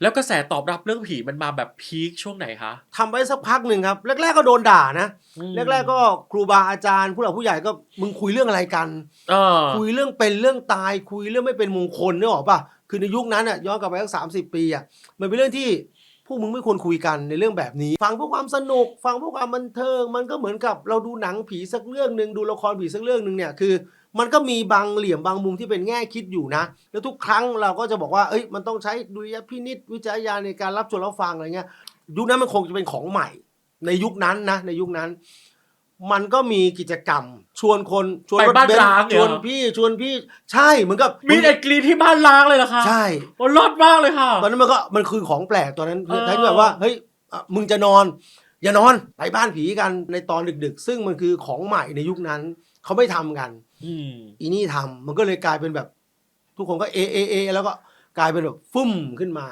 แล้วกระแสตอบรับเรื่องผีมันมาแบบพีคช่วงไหนคะทำไปสักพักหนึ่งครับ แรก ๆก็โดนด่านะอืมแรกๆก็ครูบาอาจารย์ ผู้หลักผู้ใหญ่ก็มึงคุยเรื่องอะไรกัน เออคุยเรื่องเป็นเรื่องตายคุยเรื่องไม่เป็นมงคลนึกออกป่ะคือในยุคนั้นอะย้อนกลับไปสักสามสิบปีอะมันเป็นเรื่องที่พวกมึงไม่ควรคุยกันในเรื่องแบบนี้ ฟังเพื่อความสนุก ฟังเพื่อความบันเทิง มันก็เหมือนกับเราดูหนังผีสักเรื่องหนึ่งดูละครผีสักเรื่องหนึ่งเนี่ยคือ มันก็มีบางเหลี่ยมบางมุมที่เป็นแง่คิดอยู่นะ แล้วทุกครั้งเราก็จะบอกว่า เอ้ย มันต้องใช้ดุลยพินิษวิจารณญาณในการรับชมรับฟังอะไรเงี้ย ยุคนั้นมันคงจะเป็นของใหม่ ในยุคนั้นนะ ในยุคนั้น มันก็มีกิจกรรม ชวนคน ชวนไปรถบ้านเบนร้างซ์เหรอชวนพี่ ชวนพี่ ใช่ เหมือนกับมีไอ้กรีนที่บ้านล้างเลยเหรอคะใช่ โอ้รอดมากเลยค่ะ ตอนนั้นมันก็มันคือของแปลกตอนนั้นเออ ท้ายที่แบบว่า เฮ้ยอะมึงจะนอน อย่านอนไปบ้านผีกันในตอนดึกๆ ซึ่งมันคือของใหม่ในยุคนั้น เขาไม่ทำกัน อืมอีนี่ทำมันก็เลยกลายเป็นแบบ ทุกคนก็เอเอเอแล้วก็กลายเป็นแบบฟึ่มขึ้นมา